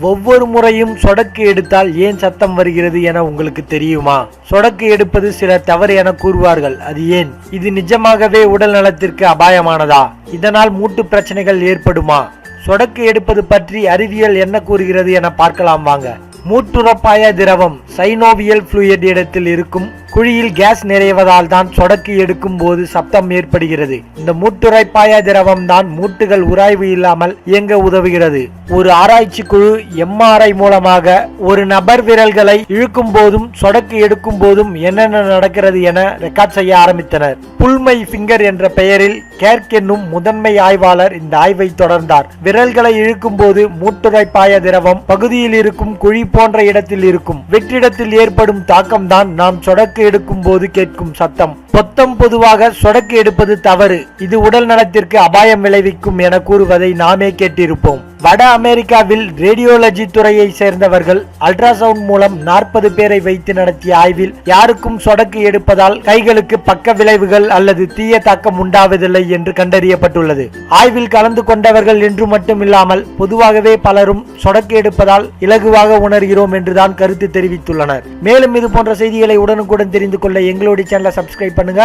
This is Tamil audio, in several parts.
ஒவ்வொரு முறையும் சொடக்கு எடுத்தால் ஏன் சத்தம் வருகிறது என உங்களுக்கு தெரியுமா? சொடக்கு எடுப்பது சில தவறு என கூறுவார்கள். அது ஏன்? இது நிஜமாகவே உடல் நலத்திற்கு அபாயமானதா? இதனால் மூட்டு பிரச்சனைகள் ஏற்படுமா? சொடக்கு எடுப்பது பற்றி அறிவியல் என்ன கூறுகிறது என பார்க்கலாம் வாங்க. மூட்டுரப்பாய திரவம். சைனோவியல் ஃப்ளூயட் இடத்தில் இருக்கும் குழியில் கேஸ் நிறைவதால் தான் சொடக்கு எடுக்கும் போது சப்தம் ஏற்படுகிறது. இந்த மூட்டுரைப்பாய திரவம் தான் மூட்டுகள் உராய்வு இல்லாமல் இயங்க உதவுகிறது. ஒரு ஆராய்ச்சி குழு எம்ஆர்ஐ மூலமாக ஒரு நபர் விரல்களை இழுக்கும் போதும் சொடக்கு எடுக்கும் போதும் என்னென்ன நடக்கிறது என ரெக்கார்ட் செய்ய ஆரம்பித்தனர். புல்மை பிங்கர் என்ற பெயரில் கேர்க் என்னும் முதன்மை ஆய்வாளர் இந்த ஆய்வை தொடர்ந்தார். விரல்களை இழுக்கும் போது மூட்டுரைப்பாய திரவம் பகுதியில் இருக்கும் குழி போன்ற இடத்தில் இருக்கும். வெற்றிட வெற்றிடத்தில் ஏற்படும் தாக்கம்தான் நாம் சொடக்கு எடுக்கும் போது கேட்கும் சத்தம். பொத்தம் பொதுவாக சொடக்கு எடுப்பது தவறு. இது உடல் நலத்திற்கு அபாயம் விளைவிக்கும் என கூறுவதை நாமே கேட்டிருப்போம். வட அமெரிக்காவில் ரேடியோலஜி துறையை சேர்ந்தவர்கள் அல்ட்ராசவுண்ட் மூலம் நாற்பது பேரை வைத்து நடத்திய ஆய்வில் யாருக்கும் சொடக்கு எடுப்பதால் கைகளுக்கு பக்க விளைவுகள் அல்லது தீய தாக்கம் உண்டாவதில்லை என்று கண்டறியப்பட்டுள்ளது. ஆய்வில் கலந்து கொண்டவர்கள் என்று மட்டுமில்லாமல் பொதுவாகவே பலரும் சொடக்கு எடுப்பதால் இலகுவாக உணர்கிறோம் என்றுதான் கருத்து தெரிவித்துள்ளனர். மேலும் இது போன்ற செய்திகளை உடனுக்குடன் தெரிந்து கொள்ள எங்களுடைய சேனலை சப்ஸ்கிரைப் பண்ணுங்க.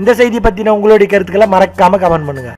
இந்த செய்தி பத்தின உங்களுடைய கருத்துக்களை மறக்காம கமெண்ட் பண்ணுங்க.